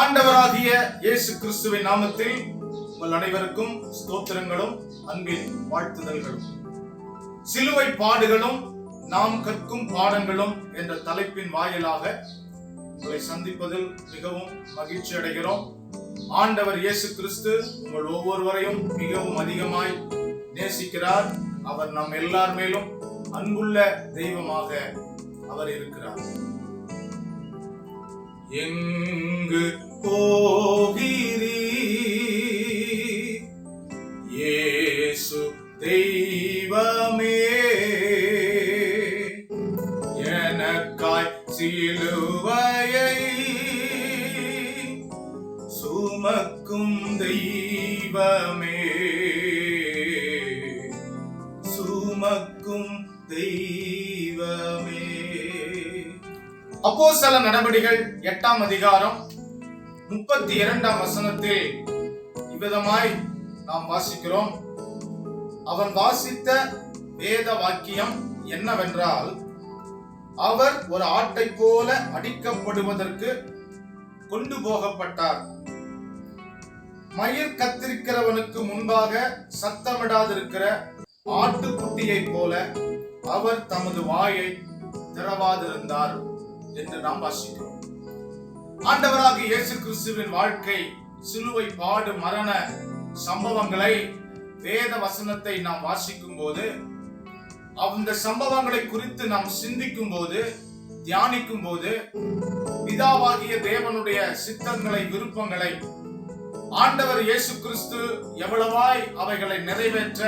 ஆண்டவராகிய இயேசு கிறிஸ்துவின் நாமத்தில் உங்கள் அனைவருக்கும் ஸ்தோத்திரங்களும் அன்பின் வாழ்த்துதல்களும். சிலுவை பாடுகளும் நாம் கற்கும் பாடங்களும் என்ற தலைப்பின் வாயிலாக உங்களை சந்திப்பதில் மிகவும் மகிழ்ச்சி அடைகிறோம். ஆண்டவர் இயேசு கிறிஸ்து உங்கள் ஒவ்வொருவரையும் மிகவும் அதிகமாய் நேசிக்கிறார். அவர் நம் எல்லார் மேலும் அன்புள்ள தெய்வமாக அவர் இருக்கிறார். எங்கு போகிறீ ஏசு தெய்வமே எனக்காய் சிலுவையை சுமக்கும் தெய்வமே. அப்போ சில நடவடிகள் எட்டாம் அதிகாரம் முப்பத்தி இரண்டாம் வசனத்தில் இவ்விதமாய் நாம் வாசிக்கிறோம். அவன் வாசித்த வேத வாக்கியம் என்னவென்றால் அவர் ஒரு ஆட்டை போல அடிக்கப்படுவதற்கு கொண்டு போகப்பட்டார். மயிர் கத்திருக்கிறவனுக்கு முன்பாக சத்தமிடாதிருக்கிற ஆட்டுக்குட்டியைப் போல அவர் தமது வாயை திறவாதிருந்தார். என்று நாம் வாசிக்கிறோம். ஆண்டவராக இயேசு கிறிஸ்துவின் வாழ்க்கை சிலுவை பாடு மரண சம்பவங்களை வேத வசனத்தை நாம் வாசிக்கும் போது அந்த சம்பவங்களை குறித்து நாம் சிந்திக்கும் போது தியானிக்கும் போது பிதாவாகிய தேவனுடைய சித்தங்களை விருப்பங்களை ஆண்டவர் இயேசு கிறிஸ்து எவ்வளவாய் அவைகளை நிறைவேற்ற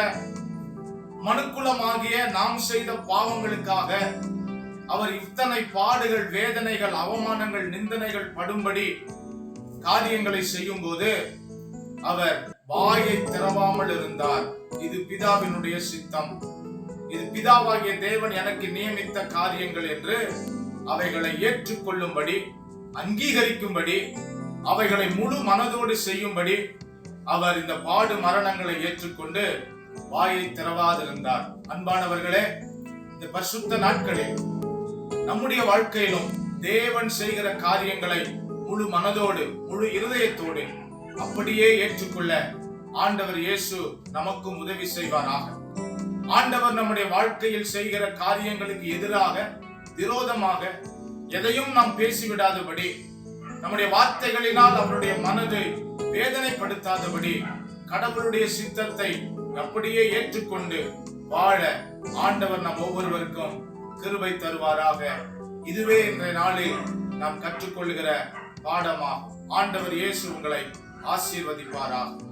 மனுக்குலமாகிய நாம் செய்த பாவங்களுக்காக அவர் இத்தனை பாடுகள் வேதனைகள் அவமானங்கள் நிந்தனைகள் படும்படி காரியங்களை செய்யும் போது அவர் வாயை திறவாமல் இருந்தார். இது பிதாவினுடைய சித்தம். இது பிதாவாகிய தேவன் எனக்கு நியமித்த காரியங்கள் என்று அவைகளை ஏற்றுக்கொள்ளும்படி அங்கீகரிக்கும்படி அவைகளை முழு மனதோடு செய்யும்படி அவர் இந்த பாடு மரணங்களை ஏற்றுக்கொண்டு வாயை திறவாதிருந்தார். அன்பானவர்களே இந்த பரிசுத்த நாட்களில் நம்முடைய வாழ்க்கையிலும் தேவன் செய்கிற காரியங்களை முழு மனதோடு முழு இருதயத்தோடு அப்படியே ஏற்றுக்கொள்ள ஆண்டவர் இயேசு நமக்கும் உதவி செய்வாராக. ஆண்டவர் நம்முடைய வாழ்க்கையில் செய்கிற காரியங்களுக்கு எதிராக விரோதமாக எதையும் நாம் பேசிவிடாதபடி நம்முடைய வார்த்தைகளினால் அவருடைய மனதை வேதனைப்படுத்தாதபடி கடவுளுடைய சித்தத்தை அப்படியே ஏற்றுக்கொண்டு வாழ ஆண்டவர் நம் ஒவ்வொருவருக்கும் கிருபை தருவாராக. இதுவே இன்றைய நாளில் நாம் கற்றுக்கொள்கிற பாடமாகும். ஆண்டவர் இயேசு உங்களை ஆசீர்வதிப்பாராகும்